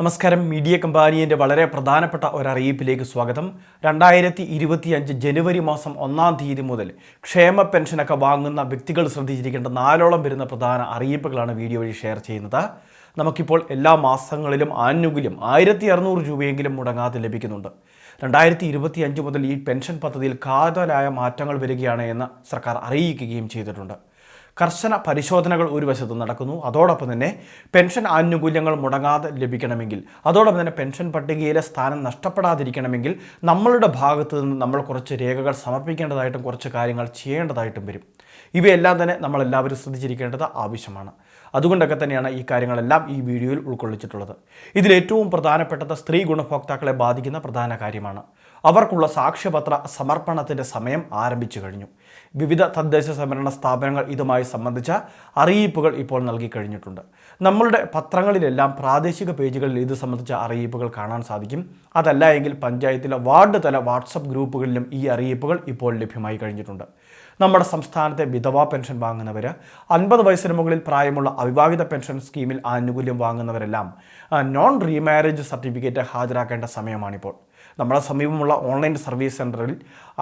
നമസ്കാരം. മീഡിയ കമ്പാനിയന്റെ വളരെ പ്രധാനപ്പെട്ട ഒരറിയിപ്പിലേക്ക് സ്വാഗതം. രണ്ടായിരത്തി ഇരുപത്തിയഞ്ച് ജനുവരി മാസം ഒന്നാം തീയതി മുതൽ ക്ഷേമ പെൻഷനൊക്കെ വാങ്ങുന്ന വ്യക്തികൾ ശ്രദ്ധിച്ചിരിക്കേണ്ട നാലോളം വരുന്ന പ്രധാന അറിയിപ്പുകളാണ് വീഡിയോ വഴി ഷെയർ ചെയ്യുന്നത്. നമുക്കിപ്പോൾ എല്ലാ മാസങ്ങളിലും ആനുകൂല്യം ആയിരത്തി അറുന്നൂറ് രൂപയെങ്കിലും മുടങ്ങാതെ ലഭിക്കുന്നുണ്ട്. രണ്ടായിരത്തി ഇരുപത്തി അഞ്ച് മുതൽ ഈ പെൻഷൻ പദ്ധതിയിൽ കാതലായ മാറ്റങ്ങൾ വരികയാണ് എന്ന് സർക്കാർ അറിയിക്കുകയും ചെയ്തിട്ടുണ്ട്. കർശന പരിശോധനകൾ ഒരു വശത്ത് നടക്കുന്നു. അതോടൊപ്പം തന്നെ പെൻഷൻ ആനുകൂല്യങ്ങൾ മുടങ്ങാതെ ലഭിക്കണമെങ്കിൽ അതോടൊപ്പം തന്നെ പെൻഷൻ പട്ടികയിലെ സ്ഥാനം നഷ്ടപ്പെടാതിരിക്കണമെങ്കിൽ നമ്മളുടെ ഭാഗത്ത് നിന്ന് നമ്മൾ കുറച്ച് രേഖകൾ സമർപ്പിക്കേണ്ടതായിട്ടും കുറച്ച് കാര്യങ്ങൾ ചെയ്യേണ്ടതായിട്ടും വരും. ഇവയെല്ലാം തന്നെ നമ്മളെല്ലാവരും ശ്രദ്ധിച്ചിരിക്കേണ്ടത് ആവശ്യമാണ്. അതുകൊണ്ടൊക്കെ തന്നെയാണ് ഈ കാര്യങ്ങളെല്ലാം ഈ വീഡിയോയിൽ ഉൾക്കൊള്ളിച്ചിട്ടുള്ളത്. ഇതിലേറ്റവും പ്രധാനപ്പെട്ടത് സ്ത്രീ ഗുണഭോക്താക്കളെ ബാധിക്കുന്ന പ്രധാന കാര്യമാണ്. അവർക്കുള്ള സാക്ഷ്യപത്ര സമർപ്പണത്തിന്റെ സമയം ആരംഭിച്ചു കഴിഞ്ഞു. വിവിധ തദ്ദേശ സംവരണ സ്ഥാപനങ്ങൾ ഇതുമായി സംബന്ധിച്ച അറിയിപ്പുകൾ ഇപ്പോൾ നൽകി കഴിഞ്ഞിട്ടുണ്ട്. നമ്മളുടെ പത്രങ്ങളിലെല്ലാം പ്രാദേശിക പേജുകളിൽ ഇത് സംബന്ധിച്ച അറിയിപ്പുകൾ കാണാൻ സാധിക്കും. അതല്ല എങ്കിൽ പഞ്ചായത്തിലെ വാർഡ് തല വാട്സപ്പ് ഗ്രൂപ്പുകളിലും ഈ അറിയിപ്പുകൾ ഇപ്പോൾ ലഭ്യമായി കഴിഞ്ഞിട്ടുണ്ട്. നമ്മുടെ സംസ്ഥാനത്തെ വിധവാ പെൻഷൻ വാങ്ങുന്നവർ അൻപത് വയസ്സിന് മുകളിൽ പ്രായമുള്ള അവിവാഹിത പെൻഷൻ സ്കീമിൽ ആനുകൂല്യം വാങ്ങുന്നവരെല്ലാം നോൺ റീമാരേജ് സർട്ടിഫിക്കറ്റ് ഹാജരാക്കേണ്ട സമയമാണിപ്പോൾ. നമ്മുടെ സമീപമുള്ള ഓൺലൈൻ സർവീസ് സെന്ററിൽ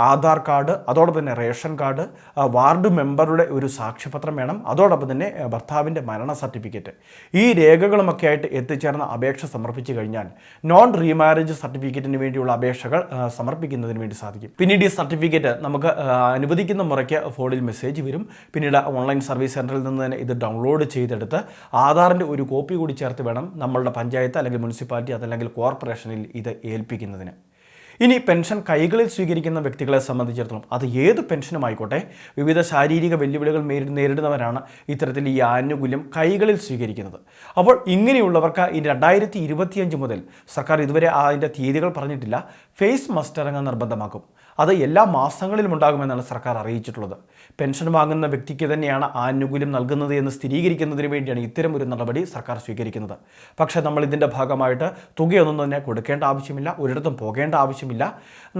ആധാർ കാർഡ് അതോടൊപ്പം തന്നെ റേഷൻ കാർഡ് വാർഡ് മെമ്പറുടെ ഒരു സാക്ഷ്യപത്രം വേണം. അതോടൊപ്പം തന്നെ ഭർത്താവിന്റെ മരണ സർട്ടിഫിക്കറ്റ്. ഈ രേഖകളുമൊക്കെ ആയിട്ട് എത്തിച്ചേർന്ന അപേക്ഷ സമർപ്പിച്ചു കഴിഞ്ഞാൽ നോൺ റീമാരേജ് സർട്ടിഫിക്കറ്റിന് വേണ്ടിയുള്ള അപേക്ഷകൾ സമർപ്പിക്കുന്നതിന് വേണ്ടി സാധിക്കും. പിന്നീട് ഈ സർട്ടിഫിക്കറ്റ് നമുക്ക് അനുവദിക്കുന്ന മുറയ്ക്ക് ഫോണിൽ മെസ്സേജ് വരും. പിന്നീട് ഓൺലൈൻ സർവീസ് സെന്ററിൽ നിന്ന് തന്നെ ഇത് ഡൗൺലോഡ് ചെയ്തെടുത്ത് ആധാറിന്റെ ഒരു കോപ്പി കൂടി ചേർത്ത് വേണം നമ്മളുടെ പഞ്ചായത്ത് അല്ലെങ്കിൽ മുനിസിപ്പാലിറ്റി അതല്ലെങ്കിൽ കോർപ്പറേഷനിൽ ഇത് ഏൽപ്പിക്കുന്നതിന്. ഇനി പെൻഷൻ കൈകളിൽ സ്വീകരിക്കുന്ന വ്യക്തികളെ സംബന്ധിച്ചിടത്തോളം അത് ഏത് പെൻഷനുമായിക്കോട്ടെ? വിവിധ ശാരീരിക വെല്ലുവിളികൾ നേരിടുന്നവരാണ് ഇത്തരത്തിൽ ഈ ആനുകൂല്യം കൈകളിൽ സ്വീകരിക്കുന്നത്. അപ്പോൾ ഇങ്ങനെയുള്ളവർക്ക് ഈ രണ്ടായിരത്തി ഇരുപത്തിയഞ്ച് മുതൽ സർക്കാർ ഇതുവരെ അതിന്റെ തീയതികൾ പറഞ്ഞിട്ടില്ല. ഫേസ് മസ്റ്ററിങ് നിർബന്ധമാക്കും. അത് എല്ലാ മാസങ്ങളിലും ഉണ്ടാകുമെന്നാണ് സർക്കാർ അറിയിച്ചിട്ടുള്ളത്. പെൻഷൻ വാങ്ങുന്ന വ്യക്തിക്ക് തന്നെയാണ് ആനുകൂല്യം നൽകുന്നത് എന്ന് സ്ഥിരീകരിക്കുന്നതിന് വേണ്ടിയാണ് ഇത്തരം ഒരു നടപടി സർക്കാർ സ്വീകരിക്കുന്നത്. പക്ഷേ നമ്മൾ ഇതിന്റെ ഭാഗമായിട്ട് തുകയൊന്നും തന്നെ കൊടുക്കേണ്ട ആവശ്യമില്ല ഒരിടത്തും പോകേണ്ട ആവശ്യമില്ല.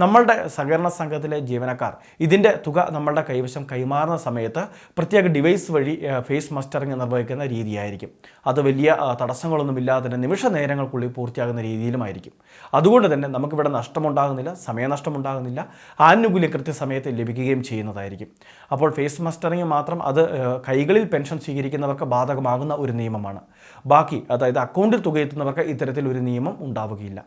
നമ്മളുടെ സഹകരണ സംഘത്തിലെ ജീവനക്കാർ ഇതിന്റെ തുക നമ്മളുടെ കൈവശം കൈമാറുന്ന സമയത്ത് പ്രത്യേക ഡിവൈസ് വഴി ഫേസ് മസ്റ്ററിങ് നിർവഹിക്കുന്ന രീതിയായിരിക്കും. അത് വലിയ തടസ്സങ്ങളൊന്നുമില്ലാതെ തന്നെ നിമിഷ നേരങ്ങൾക്കുള്ളിൽ പൂർത്തിയാകുന്ന രീതിയിലുമായിരിക്കും. അതുകൊണ്ട് തന്നെ നമുക്കിവിടെ നഷ്ടമുണ്ടാകുന്നില്ല സമയനഷ്ടമുണ്ടാകുന്നില്ല. ആനുകൂല്യം കൃത്യസമയത്ത് ലഭിക്കുകയും ചെയ്യുന്നതായിരിക്കും. അപ്പോൾ ഫേസ് മസ്റ്ററിങ് മാത്രം അത് കൈകളിൽ പെൻഷൻ സ്വീകരിക്കുന്നവർക്ക് ബാധകമാകുന്ന ഒരു നിയമമാണ്. ബാക്കി അതായത് അക്കൗണ്ടിൽ തുകയെത്തുന്നവർക്ക് ഇത്തരത്തിൽ ഒരു നിയമം ഉണ്ടാവുകയില്ല.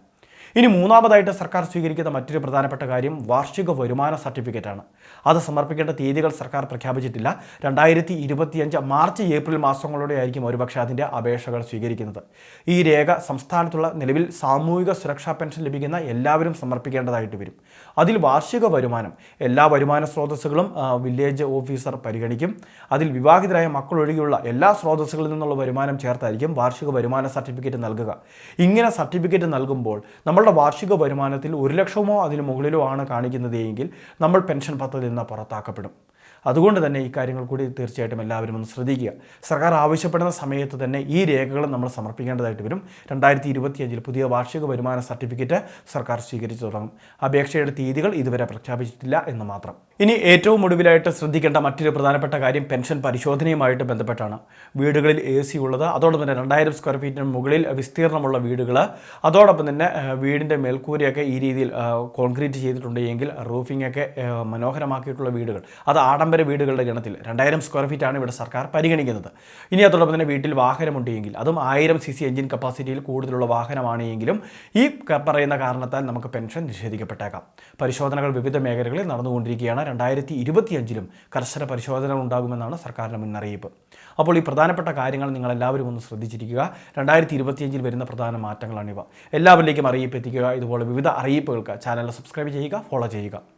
ഇനി മൂന്നാമതായിട്ട് സർക്കാർ സ്വീകരിക്കുന്ന മറ്റൊരു പ്രധാനപ്പെട്ട കാര്യം വാർഷിക വരുമാന സർട്ടിഫിക്കറ്റാണ്. അത് സമർപ്പിക്കേണ്ട തീയതികൾ സർക്കാർ പ്രഖ്യാപിച്ചിട്ടില്ല. രണ്ടായിരത്തി ഇരുപത്തിയഞ്ച് മാർച്ച് ഏപ്രിൽ മാസങ്ങളോടെ ആയിരിക്കും ഒരുപക്ഷെ അതിന്റെ അപേക്ഷകൾ സ്വീകരിക്കുന്നത്. ഈ രേഖ സംസ്ഥാനത്തുള്ള നിലവിൽ സാമൂഹിക സുരക്ഷാ പെൻഷൻ ലഭിക്കുന്ന എല്ലാവരും സമർപ്പിക്കേണ്ടതായിട്ട് വരും. അതിൽ വാർഷിക വരുമാനം എല്ലാ വരുമാന സ്രോതസ്സുകളും വില്ലേജ് ഓഫീസർ പരിഗണിക്കും. അതിൽ വിവാഹിതരായ മക്കൾ ഒഴികെയുള്ള എല്ലാ സ്രോതസ്സുകളിൽ നിന്നുള്ള വരുമാനം ചേർത്തായിരിക്കും വാർഷിക വരുമാന സർട്ടിഫിക്കറ്റ് നൽകുക. ഇങ്ങനെ സർട്ടിഫിക്കറ്റ് നൽകുമ്പോൾ നമ്മളുടെ വാർഷിക വരുമാനത്തിൽ ഒരു ലക്ഷമോ അതിന് മുകളിലോ ആണ് കാണിക്കുന്നത് എങ്കിൽ നമ്മൾ പെൻഷൻ പദ്ധതിയിൽ നിന്ന് പുറത്താക്കപ്പെടും. അതുകൊണ്ട് തന്നെ ഈ കാര്യങ്ങൾ കൂടി തീർച്ചയായിട്ടും എല്ലാവരും ഒന്ന് ശ്രദ്ധിക്കുക. സർക്കാർ ആവശ്യപ്പെടുന്ന സമയത്ത് തന്നെ ഈ രേഖകൾ നമ്മൾ സമർപ്പിക്കേണ്ടതായിട്ട് വരും. രണ്ടായിരത്തി ഇരുപത്തിയഞ്ചിൽ പുതിയ വാർഷിക വരുമാന സർട്ടിഫിക്കറ്റ് സർക്കാർ സ്വീകരിച്ചു തുടങ്ങും. അപേക്ഷയുടെ തീയതികൾ ഇതുവരെ പ്രഖ്യാപിച്ചിട്ടില്ല എന്ന് മാത്രം. ഇനി ഏറ്റവും ഒടുവിലായിട്ട് ശ്രദ്ധിക്കേണ്ട മറ്റൊരു പ്രധാനപ്പെട്ട കാര്യം പെൻഷൻ പരിശോധനയുമായിട്ട് ബന്ധപ്പെട്ടാണ്. വീടുകളിൽ എ സി ഉള്ളത്. അതോടൊപ്പം തന്നെ രണ്ടായിരം സ്ക്വയർ ഫീറ്റിന് മുകളിൽ വിസ്തീർണമുള്ള വീടുകൾ അതോടൊപ്പം തന്നെ വീടിന്റെ മേൽക്കൂരയൊക്കെ ഈ രീതിയിൽ കോൺക്രീറ്റ് ചെയ്തിട്ടുണ്ട് എങ്കിൽ റൂഫിംഗ് ഒക്കെ മനോഹരമാക്കിയിട്ടുള്ള വീടുകൾ. അത് ആഡംബര വീടുകളുടെ ഗണത്തിൽ രണ്ടായിരം സ്ക്വയർ ഫീറ്റ് ആണ് ഇവിടെ സർക്കാർ പരിഗണിക്കുന്നത്. ഇനി അതോടൊപ്പം തന്നെ വീട്ടിൽ വാഹനമുണ്ടെങ്കിൽ അതും ആയിരം സി സി എഞ്ചിൻ കപ്പാസിറ്റിയിൽ കൂടുതലുള്ള വാഹനമാണ് എങ്കിലും ഈ പറയുന്ന കാരണത്താൽ നമുക്ക് പെൻഷൻ നിഷേധിക്കപ്പെട്ടേക്കാം. പരിശോധനകൾ വിവിധ മേഖലകളിൽ നടന്നുകൊണ്ടിരിക്കുകയാണ്. രണ്ടായിരത്തി ഇരുപത്തിയഞ്ചിലും കർശന പരിശോധനകൾ ഉണ്ടാകുമെന്നാണ് സർക്കാരിന്റെ മുന്നറിയിപ്പ്. അപ്പോൾ ഈ പ്രധാനപ്പെട്ട കാര്യങ്ങൾ നിങ്ങൾ എല്ലാവരും ഒന്ന് ശ്രദ്ധിച്ചിരിക്കുക. രണ്ടായിരത്തി ഇരുപത്തിയഞ്ചിൽ വരുന്ന പ്രധാന മാറ്റങ്ങളാണിവ. എല്ലാവരിലേക്കും അറിയിപ്പ് എത്തിക്കുക. ഇതുപോലെ വിവിധ അറിയിപ്പുകൾക്ക് ചാനൽ സബ്സ്ക്രൈബ് ചെയ്യുക ഫോളോ ചെയ്യുക.